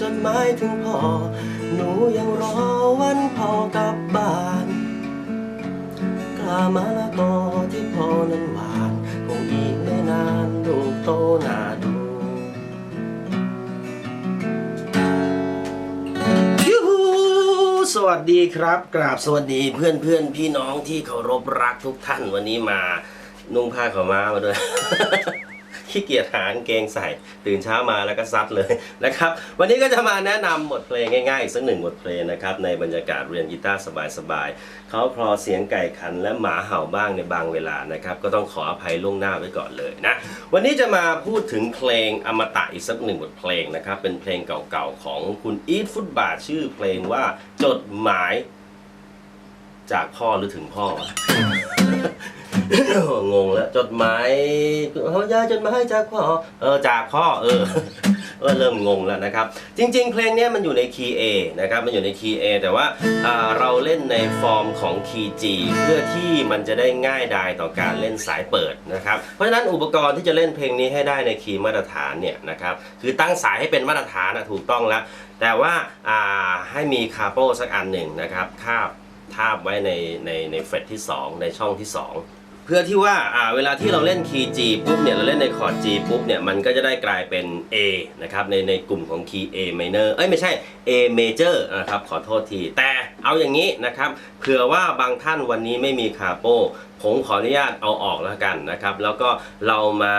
จดหมายถึงพ่อ หนูยังรอวันพ่อกลับบ้านกล้ามาละกอที่พ่อนั้นหวานคงอีกไม่นานลูกโตหนาดูยูสวัสดีครับ กราบสวัสดีเพื่อนเพื่อนพี่น้องที่เคารพรักทุกท่านวันนี้มา นุ่งผ้าขาวม้ามาด้วย ขี้เกียจหางเกงใส่ ตื่นเช้ามาแล้วก็ซัดเลยนะครับ วันนี้ก็จะมาแนะนำบทเพลงง่ายๆอีกสักหนึ่งบทเพลงนะครับในบรรยากาศเรียนกีตาร์สบายๆเขาคลอเสียงไก่ขันและหมาเห่าบ้างในบางเวลานะครับก็ต้องขออภัยล่วงหน้าไว้ก่อนเลยนะวันนี้จะมาพูดถึงเพลงอมตะอีกสักหนึ่งบทเพลงนะครับเป็นเพลงเก่าๆของคุณอีทฟุตบาทชื่อเพลงว่าจดหมาย จากพ่อหรือถึงพ่อ งงแล้วจดหมายเขายาจดหมายจากพ่อเออจากพ่อเออเออเริ่มงงแล้วนะครับ จริง ๆ เพลงนี้มันอยู่ในคีย์ A นะครับมันอยู่ในคีย์ A แต่ว่าเราเล่นในฟอร์มของคีย์ G เพื่อที่มันจะได้ง่ายดายต่อการเล่นสายเปิดนะครับเพราะฉะนั้นอุปกรณ์ที่จะเล่นเพลงนี้ให้ได้ในคีย์มาตรฐานเนี่ยนะครับคือตั้งสายให้เป็นมาตรฐานนะถูกต้องแล้ว แต่ว่าให้มีคาโปสักอันหนึ่งนะครับคาบทาบไว้ในในในเฟรตที่ 2 ในช่องที่ 2 เพื่อที่ว่าอ่าเวลาที่เราเล่นคีย์ G ปุ๊บเนี่ยเราเล่นในคอร์ด G ปุ๊บเนี่ยมันก็จะได้กลายเป็น A นะครับในในกลุ่มของคีย์ A minor เอ้ยไม่ใช่ A major นะครับขอโทษที แต่เอาอย่างนี้นะครับเผื่อว่าบางท่านวันนี้ไม่มีคาโปผมขออนุญาตเอาออกแล้วกันนะครับแล้วก็เรามา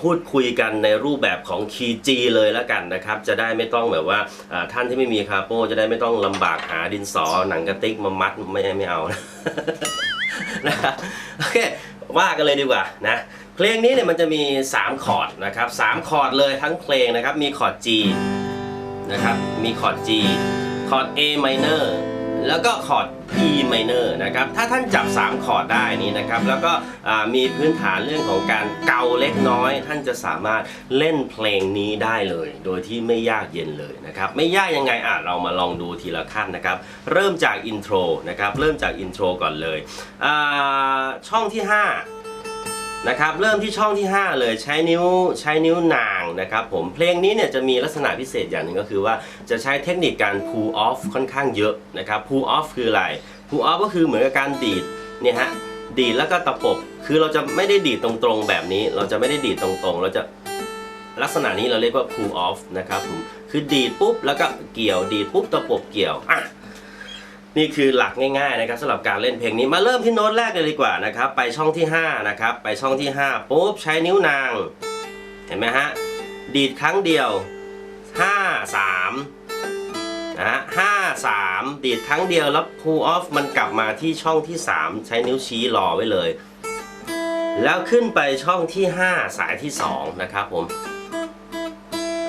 พูดคุยกันในรูปแบบของคีย์ G เลยแล้วกันนะครับ จะได้ไม่ต้องแบบว่าอ่าท่านที่ไม่มีคาโปจะได้ไม่ต้องลำบากหาดินสอหนังกระติกมามัดไม่ไม่เอานะ นะโอเคว่ากันเลยดีกว่านะเพลงนี้เนี่ยมันจะมี 3 คอร์ดนะครับ3คอร์ดเลยทั้งเพลงนะครับมีคอร์ด G นะครับมีคอร์ด G คอร์ด A minor แล้วก็คอร์ด E minor นะครับ ถ้าท่านจับ 3 คอร์ดได้นี้นะครับ แล้วก็มีพื้นฐานเรื่องของการเกาเล็กน้อย ท่านจะสามารถเล่นเพลงนี้ได้เลย โดยที่ไม่ยากเย็นเลยนะครับ ไม่ยากยังไงอะเรามาลองดูทีละขั้นนะครับ เริ่มจากอินโทรนะครับ เริ่มจากอินโทรก่อนเลย ช่องที่ 5 นะครับเริ่มที่ช่องที่ 5 เลยใช้นิ้วใช้นิ้วนางนะครับผมเพลงนี้เนี่ยจะมีลักษณะพิเศษอย่างหนึ่งก็คือว่าจะใช้เทคนิคการ pull off ค่อนข้างเยอะนะครับ pull off คืออะไร pull off ก็คือเหมือนกับการดีดเนี่ยฮะดีดแล้วก็ตะปบคือเราจะไม่ได้ดีดตรงๆแบบนี้ เราจะไม่ได้ดีดตรงๆ เราจะลักษณะนี้เราเรียกว่า pull off นะครับผมคือดีดปุ๊บแล้วก็เกี่ยวดีดปุ๊บตะปบเกี่ยวอะ นี่คือหลักง่ายๆนะครับสำหรับการเล่นเพลงนี้มาเริ่มที่โน้ตแรกเลยดีกว่านะครับ ไปช่องที่5นะครับไปช่องที่5ปุ๊บใช้นิ้วนาง เห็นไหมฮะดีดครั้งเดียว 5 3นะฮะ5 3 ดีดครั้งเดียวแล้ว pull off มันกลับมาที่ช่องที่ 3 ใช้นิ้วชี้รอไว้เลย แล้วขึ้นไปช่องที่ 5 สายที่ 2 นะครับผม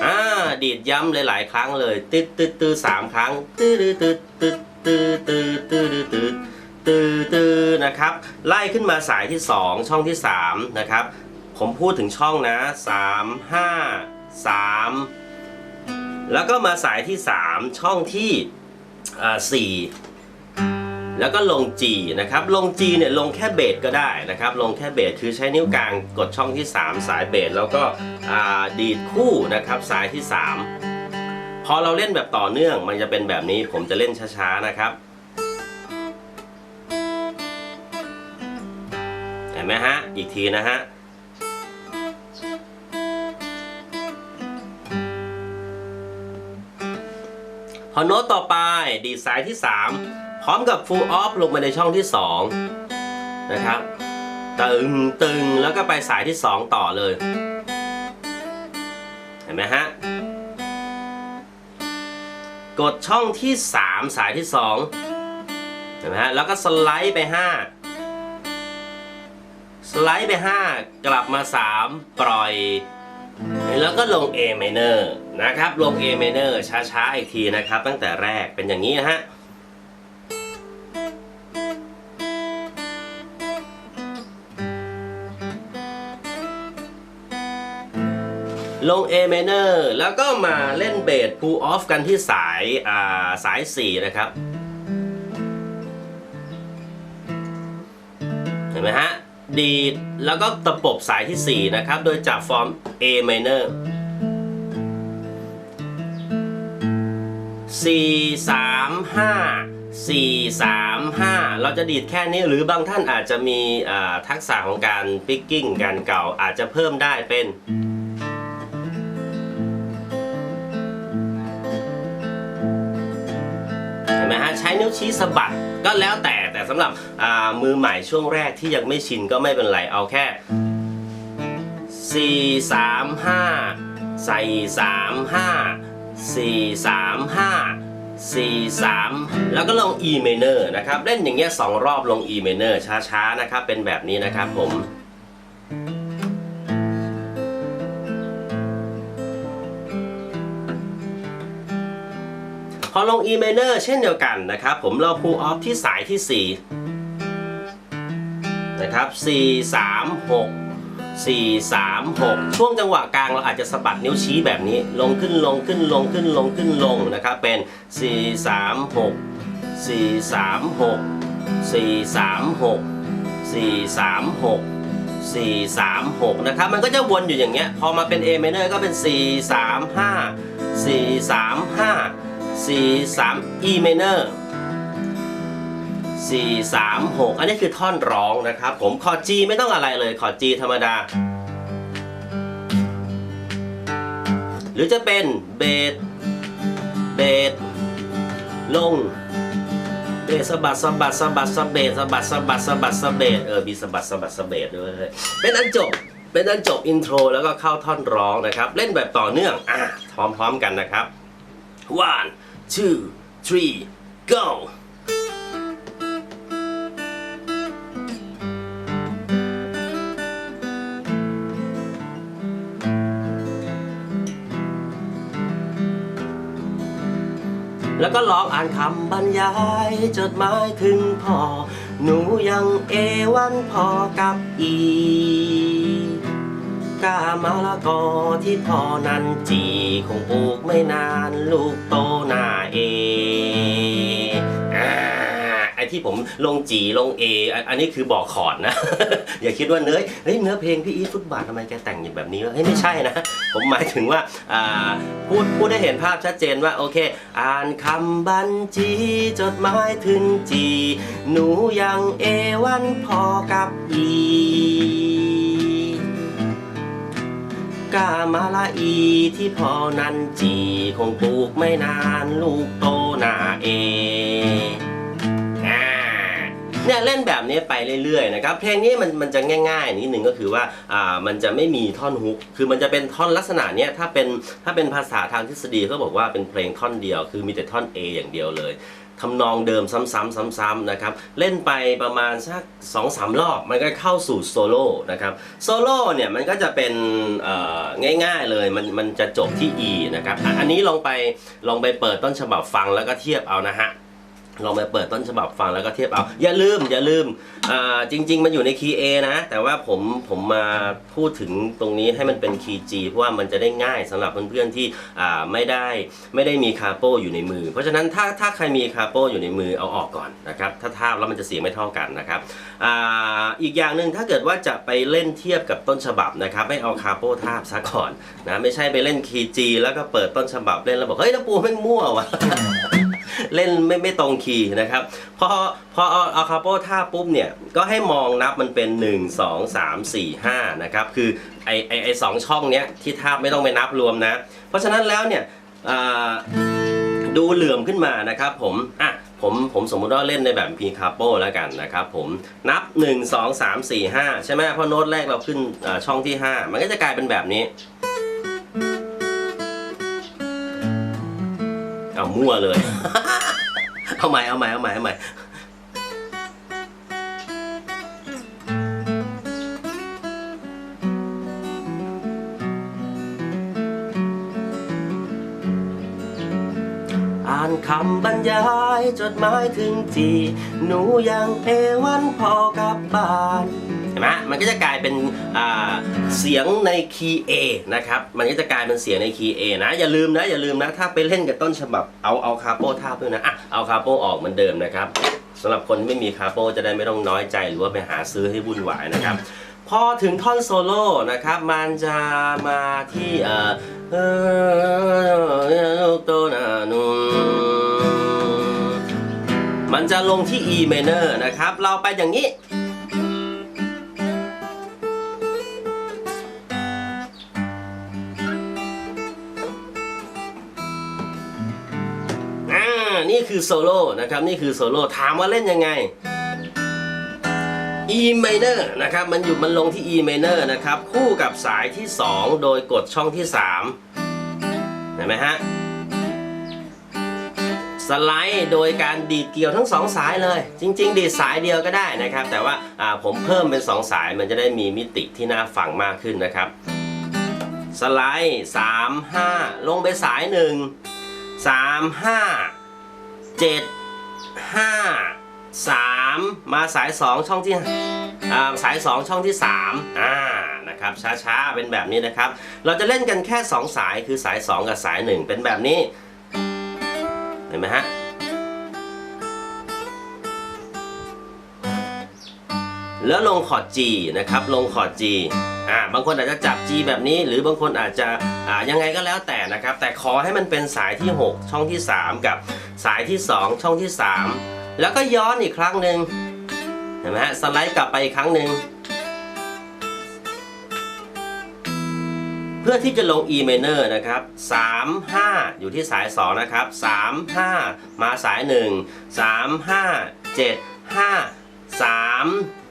อ่าดีดย้ำหลายๆ ครั้งเลยตึ๊ดตึ๊ดตึ๊ดสามครั้งตึ๊ดตึ๊ดตึ๊ด ตึ๊ดตึ๊ดตึ๊ดตึ๊ดตึ๊ดตึ๊ดนะครับ ไล่ขึ้นมาสายที่ 2 ช่องที่ 3 นะครับ ผมพูดถึงช่องนะ 3 5 3 แล้วก็มาสายที่ 3 ช่องที่อ่า4แล้วก็ลง G นะครับ ลง G เนี่ยลงแค่เบสก็ได้นะครับ ลงแค่เบสคือใช้นิ้วกลางกดช่องที่ 3 สายเบสแล้วก็ดีดคู่นะครับสายที่ 3 พอเราเล่นแบบต่อเนื่องมันจะเป็นแบบนี้ผมจะเล่นช้าๆนะครับเห็นไหมฮะ อีกทีนะฮะพอโน้ตต่อไปดีดสายที่ 3 พร้อมกับ full off ลงมาในช่องที่ 2 นะครับ ตึงตึงแล้วก็ไปสายที่ 2 ต่อเลย เห็นไหมฮะ กดช่องที่ 3 สายที่ 2 เห็นไหมฮะ แล้วก็สไลด์ไป 5 สไลด์ไป 5 กลับมา 3 ปล่อย แล้วก็ลง A minor นะครับ ลง A minor ช้าๆ อีกทีนะครับ ตั้งแต่แรกเป็นอย่างนี้นะฮะ ลง A minor แล้วก็มาเล่นเบส pull off กันที่สายอ่าสาย 4 นะครับ เห็นไหมฮะ ดีดแล้วก็ตะปบสายที่ 4 นะครับ โดยจับฟอร์ม A minor 4 3 5 4 3 5 เราจะดีดแค่นี้หรือบางท่านอาจจะมีทักษะของการปิกกิ้งการเก่าอาจจะเพิ่มได้เป็น นไหมฮะใช้นิ้วชี้สะบัดก็แล้วแต่แต่สำหรับมือใหม่ช่วงแรกที่ยังไม่ชินก็ไม่เป็นไรเอาแค่ 4 3 5 ใส่ 3 5 4 3 5 4 3 แล้วก็ลง E minor นะครับ เล่นอย่างเงี้ยสองรอบลง E minor ช้าๆ นะครับ เป็นแบบนี้นะครับผม ลง E minor เช่นเดียวกันนะครับผมเรา pull off ที่สายที่ 4 นะครับ 4 3 6 4 3 6 ช่วงจังหวะกลางเราอาจจะสะบัดนิ้วชี้แบบนี้ ลงขึ้นลงขึ้นลงขึ้นลงขึ้นลงนะครับเป็น 4 3 6 4 3 6 4 3 6 4 3 6 4 3 6นะครับมันก็จะวนอยู่อย่างเงี้ย พอมาเป็น A minor ก็เป็น 4 3 5 4 3 5 4 3 E minor 4 3 6 อันนี้คือท่อนร้องนะครับ ผมคอร์ด G ไม่ต้องอะไรเลยคอร์ด G ธรรมดา หรือจะเป็นเบสเบสลงเบสสะบัดสะบัดสะบัดสะเบสสะบัดสะบัดสะบัดสะเบสเออมีสะบัดสะบัดสะเบสด้วยเป็นอันจบเป็นอันจบอินโทรแล้วก็เข้าท่อนร้องนะครับ เล่นแบบต่อเนื่องอะพร้อมๆกันนะครับ one two three go แล้วก็ร้องอ่านคำบรรยายจดหมายถึงพ่อ หนูยังเอวันพ่อกับอีกามะละกอที่พ่อนั้นจีคงปลูกไม่นานลูกโต ที่ผมลงจีลงเออันนี้คือบอกคอร์ดนะ อย่าคิดว่าเนื้อเฮ้ยเนื้อเพลงพี่อีทฟุตบาททำไมแกแต่งอย่างแบบนี้วะเฮ้ยไม่ใช่นะ ผมหมายถึงว่าพูดพูดได้เห็นภาพชัดเจนว่าโอเค อ่านคำบัญชีจดหมายถึงจี หนูยังเอวันพอกับอีกามาละอีที่พอนันจี คงปลูกไม่นานลูกโตหนาเอ เนี่ยเล่นแบบนี้ไปเรื่อยๆนะครับเพลงนี้มันมันจะง่ายๆนิดนึงก็คือว่าอ่ามันจะไม่มีท่อนฮุกคือมันจะเป็นท่อนลักษณะเนี้ยถ้าเป็นถ้าเป็นภาษาทางทฤษฎีเขาบอกว่าเป็นเพลงท่อนเดียว คือมีแต่ท่อน A อย่างเดียวเลยทำนองเดิมซ้ำๆซ้ำๆนะครับเล่นไปประมาณสัก2อสรอบมันก็เข้าสู่โซโล่นะครับโซโล่เนี่ยมันก็จะเป็นอ่อง่ายๆเลยมันมันจะจบที่ E นะครับอันนี้ลองไปลองไปเปิดต้นฉบับฟังแล้วก็เทียบเอานะฮะ ลองไปเปิดต้นฉบับฟังแล้วก็เทียบเอา อย่าลืม อย่าลืมจริง ๆ มันอยู่ในคีย์ A นะ แต่ว่าผมผมมาพูดถึงตรงนี้ให้มันเป็นคีย์ G เพราะว่ามันจะได้ง่ายสำหรับเพื่อนๆที่ไม่ได้ไม่ได้มีคาโปอยู่ในมือ เพราะฉะนั้นถ้าถ้าใครมีคาโปอยู่ในมือเอาออกก่อนนะครับ ถ้าทาบแล้วมันจะเสียงไม่เท่ากันนะครับออีกอย่างหนึ่งถ้าเกิดว่าจะไปเล่นเทียบกับต้นฉบับนะครับไม่เอาคาโปทาบซะก่อนนะไม่ใช่ไปเล่นคีย์ G แล้วก็เปิดต้นฉบับเล่นแล้วบอกเฮ้ยน้ำปูแม่งมั่ววะ เล่นไม่ไม่ตรงคีย์นะครับพอพอเอาเอาคาโป้ท่าปุ๊บเนี่ย ก็ให้มองนับมันเป็น 1 2 3 4 5นะครับคือไอไอไอสองช่องเนี้ยที่ท่าบไม่ต้องไปนับรวมนะ เพราะฉะนั้นแล้วเนี่ยดูเหลื่อมขึ้นมานะครับผมอะผมผมสมมุติว่าเล่นในแบบพีคาโป้แล้วกันนะครับผมนับ 1 2 3 4 5 ใช่ไหมเพราะโน้ตแรกเราขึ้นช่องที่ 5 มันก็จะกลายเป็นแบบนี้ เอามั่วเลย เอาใหม่เอาใหม่เอาใหม่เอาใหม่อ่านคำบรรยายจดหมายถึงจีหนูยังเอวันพอกับบ้านเห็นไหมมันก็จะกลายเป็นเสียงในคีย์ A นะครับ มันก็จะกลายเป็นเสียงในคีย์ A นะ อย่าลืมนะ อย่าลืมนะ ถ้าไปเล่นกับต้นฉบับ เอาเอาคาโปท่าบด้วยนะอะเอาคาโปออกเหมือนเดิมนะครับสำหรับคนที่ไม่มีคาโปจะได้ไม่ต้องน้อยใจ หรือว่าไปหาซื้อให้วุ่นวายนะครับพพอถึงท่อนโซโล่นะครับ มันจะมาที่เอ่อเออโตนานุมันจะลงที่ E minor นะครับ เราไปอย่างนี้ นี่คือโซโล่นะครับนี่คือโซโล่ถามว่าเล่นยังไง E minor นะครับมันอยู่มันลงที่ E minor นะครับคู่กับสายที่ 2 โดยกดช่องที่ 3 เห็นไหมฮะ สไลด์โดยการดีดเกี่ยวทั้งสองสายเลย จริง ๆ ดีดสายเดียวก็ได้นะครับ แต่ว่าอ่าผมเพิ่มเป็น 2 สายมันจะได้มีมิติที่น่าฟังมากขึ้นนะครับ สไลด์ 3 5 ลงไปสาย 1 3 5 7 5 3 มาสาย 2 ช่องที่อ่าสาย 2 ช่องที่3อ่านะครับช้าๆ เป็นแบบนี้นะครับ เราจะเล่นกันแค่ 2 สายคือสาย 2 กับสาย 1 เป็นแบบนี้ เห็นไหมฮะ แล้วลงคอร์ด G นะครับ ลงคอร์ด G อ่าบางคนอาจจะจับ G แบบนี้ หรือบางคนอาจจะอ่ายังไงก็แล้วแต่นะครับ แต่ขอให้มันเป็นสายที่ 6 ช่องที่ 3 กับสายที่ 2 ช่องที่ 3 แล้วก็ย้อนอีกครั้งหนึ่งเห็นไหมฮะสไลด์กลับไปอีกครั้งหนึ่งเพื่อที่จะลง E minor นะครับ 3 5 อยู่ที่สาย 2 นะครับ 3 5 มาสาย 1 3 5 7 5 3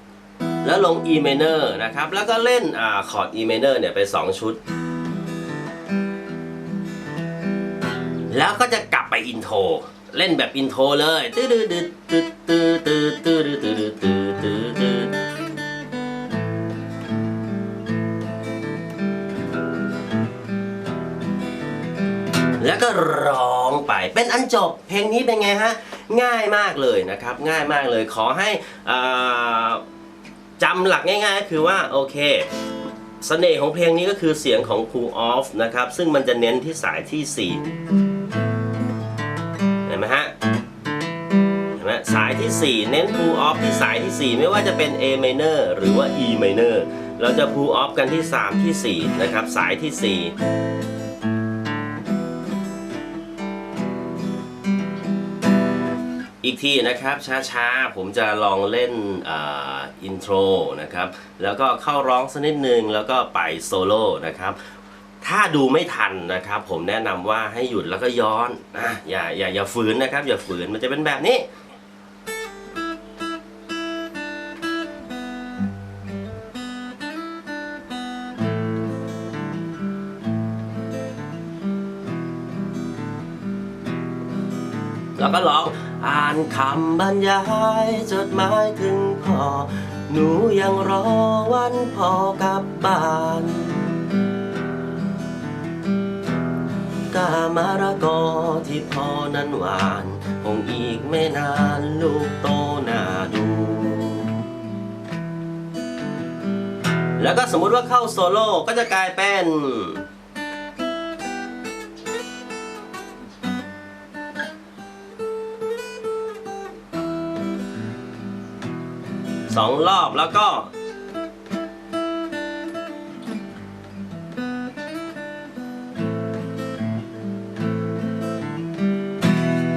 แล้วลง E minor นะครับ แล้วก็เล่นอคอร์ด E minor เนี่ยไป 2 ชุด แล้วก็จะกลับไปอินโทร เล่นแบบอินโทรเลยตื้อดื้อดื้อตื้อตื้อตื้อตื้อตื้อตื้อตื้อตื้อแล้วก็ร้องไปเป็นอันจบเพลงนี้เป็นไงฮะ ง่ายมากเลยนะครับ ง่ายมากเลยขอให้อ่า จำหลักง่ายๆก็คือว่าโอเคเสน่ห์ของเพลงนี้ก็คือเสียงของ pull off นะครับ ซึ่งมันจะเน้นที่สายที่ 4 เห็นไหมฮะ เห็นไหมสายที่ 4 เน้น pull off ที่สายที่ 4 ไม่ว่าจะเป็น A minor หรือว่า E minor เราจะ pull off กันที่ 3 ที่ 4 นะครับ สายที่ 4 อีกทีนะครับช้าๆ ผมจะลองเล่นอินโทรนะครับ แล้วก็เข้าร้องสักนิดนึงแล้วก็ไปโซโล่นะครับถ้าดูไม่ทันนะครับ ผมแนะนำว่าให้หยุดแล้วก็ย้อนอะอย่าอย่าอย่าฝืนนะครับ อย่าฝืนมันจะเป็นแบบนี้แล้วก็ร้อง อ่านคำบรรยายจดหมายถึงพ่อ หนูยังรอวันพ่อกลับบ้านกามะระกอที่พ่อนั้นหวานคงอีกไม่นานลูกโตหน้าดู แล้วก็สมมุติว่าเข้าโซโล่ก็จะกลายเป็น สองรอบแล้วก็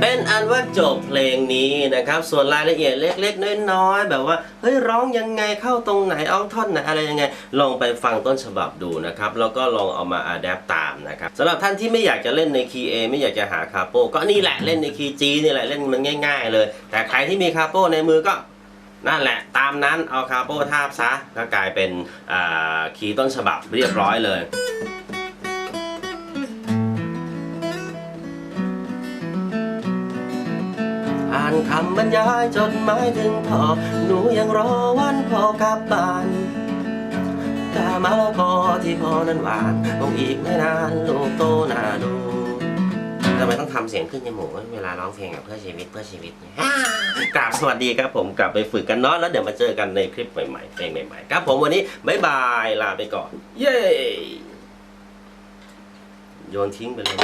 เป็นอันว่าจบเพลงนี้นะครับ ส่วนรายละเอียดเล็กๆน้อยๆแบบว่าเฮ้ยร้องยังไงเข้าตรงไหนเอาท่อนไหนอะไรยังไง ลองไปฟังต้นฉบับดูนะครับ แล้วก็ลองเอามาอัดแอปตามนะครับสำหรับท่านที่ไม่อยากจะเล่นในคีย์ A ไม่อยากจะหาคาโปก็นี่แหละเล่นในคีย์ G นี่แหละเล่นมันง่าย ๆ เลย แต่ใครที่มีคาโปในมือก็ นั่นแหละตามนั้นเอาคาโปทาบซะก็กลายเป็นคีย์ต้นฉบับเรียบร้อยเลยอ่านคำบรรยายจดหมายถึงพ่อหนูยังรอวันพ่อกลับบ้านกามะละกอที่พ่อนั้นหวานคงอีกไม่นานลูกโตหนาดู ทำไมต้องทำเสียงขึ้นจมูกเวลาร้องเพลงอะเพื่อชีวิตเพื่อชีวิตกราบสวัสดีครับผมกลับไปฝึกกันเนาะแล้วเดี๋ยวมาเจอกันในคลิปใหม่ๆเพลงใหม่ๆครับผมวันนี้บ๊ายบายลาไปก่อน เย้โยนทิ้งไปเลย